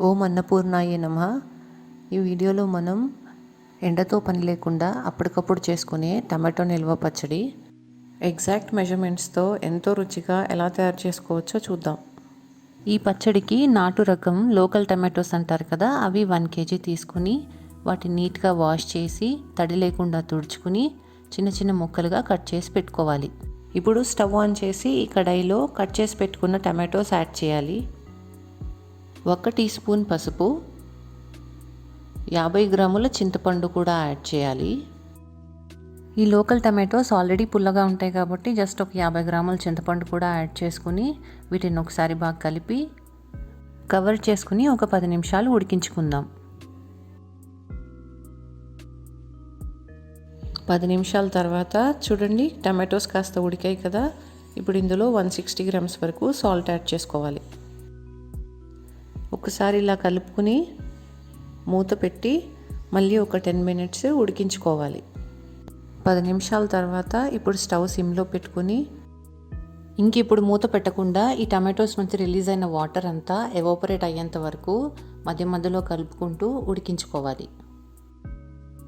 ఓం అన్నపూర్ణాయే నమ. ఈ వీడియోలో మనం ఎండతో పని లేకుండా అప్పటికప్పుడు చేసుకునే టమాటో నిల్వ పచ్చడి ఎగ్జాక్ట్ మెజర్మెంట్స్తో ఎంతో రుచిగా ఎలా తయారు చేసుకోవచ్చో చూద్దాం. ఈ పచ్చడికి నాటు రకం లోకల్ టమాటోస్ అంటారు కదా అవి వన్ కేజీ తీసుకుని వాటిని నీట్గా వాష్ చేసి తడి లేకుండా తుడుచుకుని చిన్న చిన్న ముక్కలుగా కట్ చేసి పెట్టుకోవాలి. ఇప్పుడు స్టవ్ ఆన్ చేసి ఈ కడాయిలో కట్ చేసి పెట్టుకున్న టమాటోస్ యాడ్ చేయాలి. ఒక టీ స్పూన్ పసుపు యాభై గ్రాముల చింతపండు కూడా యాడ్ చేయాలి. ఈ లోకల్ టమాటోస్ ఆల్రెడీ పుల్లగా ఉంటాయి కాబట్టి జస్ట్ ఒక యాభై గ్రాముల చింతపండు కూడా యాడ్ చేసుకుని వీటిని ఒకసారి బాగా కలిపి కవర్ చేసుకుని ఒక పది నిమిషాలు ఉడికించుకుందాం. పది నిమిషాల తర్వాత చూడండి టమాటోస్ కాస్త ఉడికాయి కదా. ఇప్పుడు ఇందులో వన్ సిక్స్టీ గ్రామ్స్ వరకు సాల్ట్ యాడ్ చేసుకోవాలి. ఒకసారి ఇలా కలుపుకుని మూత పెట్టి మళ్ళీ ఒక టెన్ మినిట్స్ ఉడికించుకోవాలి. పది నిమిషాల తర్వాత ఇప్పుడు స్టవ్ సిమ్లో పెట్టుకుని ఇంక ఇప్పుడు మూత పెట్టకుండా ఈ టమాటోస్ నుంచి రిలీజ్ అయిన వాటర్ అంతా ఎవాపరేట్ అయ్యేంత వరకు మధ్య మధ్యలో కలుపుకుంటూ ఉడికించుకోవాలి.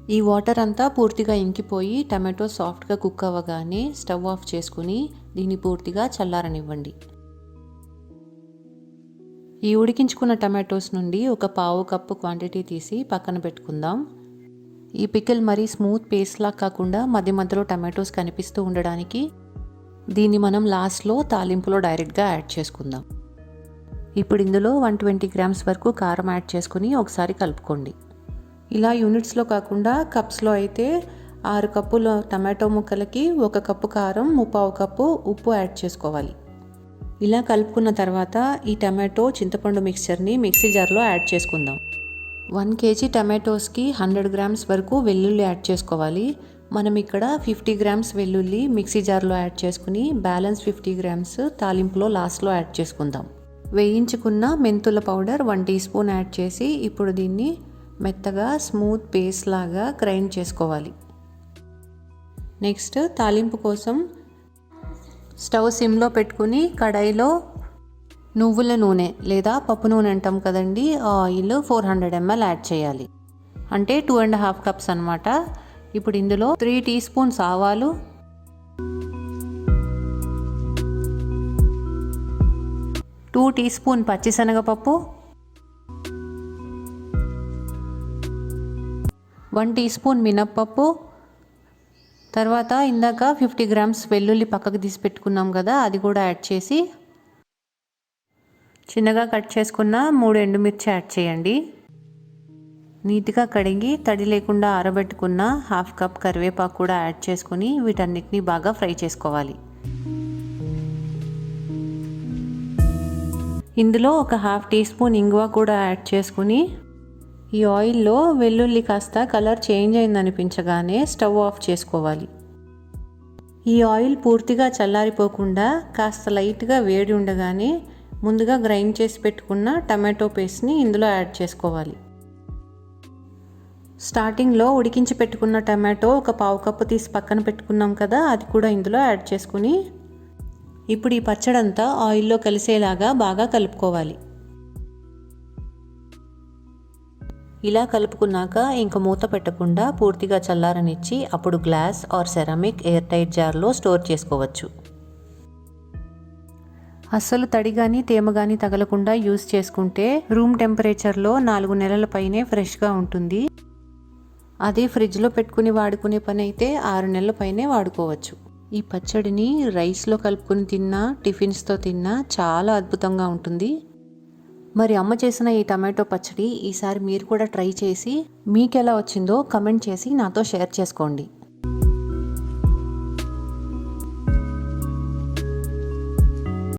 ఈ వాటర్ అంతా పూర్తిగా ఇంకిపోయి టమాటో సాఫ్ట్గా కుక్ అవ్వగానే స్టవ్ ఆఫ్ చేసుకుని దీన్ని పూర్తిగా చల్లారనివ్వండి. ఈ ఉడికించుకున్న టమాటోస్ నుండి ఒక పావు కప్పు క్వాంటిటీ తీసి పక్కన పెట్టుకుందాం. ఈ పికిల్ మరీ స్మూత్ పేస్ట్లా కాకుండా మధ్య మధ్యలో టమాటోస్ కనిపిస్తూ ఉండడానికి దీన్ని మనం లాస్ట్లో తాలింపులో డైరెక్ట్గా యాడ్ చేసుకుందాం. ఇప్పుడు ఇందులో వన్ ట్వంటీ గ్రామ్స్ వరకు కారం యాడ్ చేసుకుని ఒకసారి కలుపుకోండి. ఇలా యూనిట్స్లో కాకుండా కప్స్లో అయితే ఆరు కప్పుల టమాటో ముక్కలకి ఒక కప్పు కారం ముప్పావు కప్పు ఉప్పు యాడ్ చేసుకోవాలి. ఇలా కలుపుకున్న తర్వాత ఈ టమాటో చింతపండు మిక్చర్ని మిక్సీ జార్లో యాడ్ చేసుకుందాం. వన్ కేజీ టమాటోస్కి హండ్రెడ్ గ్రామ్స్ వరకు వెల్లుల్లి యాడ్ చేసుకోవాలి. మనం ఇక్కడ ఫిఫ్టీ గ్రామ్స్ వెల్లుల్లి మిక్సీ జార్లో యాడ్ చేసుకుని బ్యాలెన్స్ ఫిఫ్టీ గ్రామ్స్ తాలింపులో లాస్ట్లో యాడ్ చేసుకుందాం. వేయించుకున్న మెంతుల powder one teaspoon add చేసి ఇప్పుడు దీన్ని మెత్తగా స్మూత్ పేస్ట్ లాగా గ్రైండ్ చేసుకోవాలి. నెక్స్ట్ తాలింపు కోసం స్టవ్ సిమ్లో పెట్టుకుని కడాయిలో నువ్వుల నూనె లేదా పప్పు నూనె అంటాం కదండి oil four hundred ML add చేయాలి. అంటే టూ అండ్ హాఫ్ కప్స్ అనమాట ఇప్పుడు ఇందులో త్రీ టీ స్పూన్స్ ఆవాలు టూ టీ స్పూన్ పచ్చిశనగపప్పు వన్ టీ స్పూన్ మినప్పప్పు తర్వాత ఇందాక ఫిఫ్టీ గ్రామ్స్ వెల్లుల్లి పక్కకు తీసి పెట్టుకున్నాం కదా అది కూడా యాడ్ చేసి చిన్నగా కట్ చేసుకున్న మూడు ఎండుమిర్చి యాడ్ చేయండి. నీట్గా కడిగి తడి లేకుండా ఆరబెట్టుకున్న హాఫ్ కప్ కరివేపాకు కూడా యాడ్ చేసుకుని వీటన్నిటిని బాగా ఫ్రై చేసుకోవాలి. ఇందులో ఒక హాఫ్ టీ స్పూన్ ఇంగువ కూడా యాడ్ చేసుకుని ఈ ఆయిల్లో వెల్లుల్లి కాస్త కలర్ చేంజ్ అయిందనిపించగానే స్టవ్ ఆఫ్ చేసుకోవాలి. ఈ ఆయిల్ పూర్తిగా చల్లారిపోకుండా కాస్త లైట్గా వేడి ఉండగానే ముందుగా గ్రైండ్ చేసి పెట్టుకున్న టమాటో పేస్ట్ని ఇందులో యాడ్ చేసుకోవాలి. స్టార్టింగ్లో ఉడికించి పెట్టుకున్న టమాటో ఒక పావు కప్పు తీసి పక్కన పెట్టుకున్నాం కదా అది కూడా ఇందులో యాడ్ చేసుకుని ఇప్పుడు ఈ పచ్చడంతా ఆయిల్లో కలిసేలాగా బాగా కలుపుకోవాలి. ఇలా కలుపుకున్నాక ఇంక మూత పెట్టకుండా పూర్తిగా చల్లారనిచ్చి అప్పుడు glass or ceramic airtight జార్లో స్టోర్ చేసుకోవచ్చు. అస్సలు తడి కానీ తేమ కానీ తగలకుండా యూస్ చేసుకుంటే రూమ్ టెంపరేచర్లో నాలుగు నెలల పైనే ఫ్రెష్గా ఉంటుంది. అదే ఫ్రిడ్జ్లో పెట్టుకుని వాడుకునే పని అయితే ఆరు నెలల పైనే వాడుకోవచ్చు. ఈ పచ్చడిని రైస్లో కలుపుకుని తిన్నా టిఫిన్స్తో తిన్నా చాలా అద్భుతంగా ఉంటుంది. మరి అమ్మ చేసిన ఈ టమాటో పచ్చడి ఈసారి మీరు కూడా ట్రై చేసి మీకు ఎలా వచ్చిందో కమెంట్ చేసి నాతో షేర్ చేసుకోండి.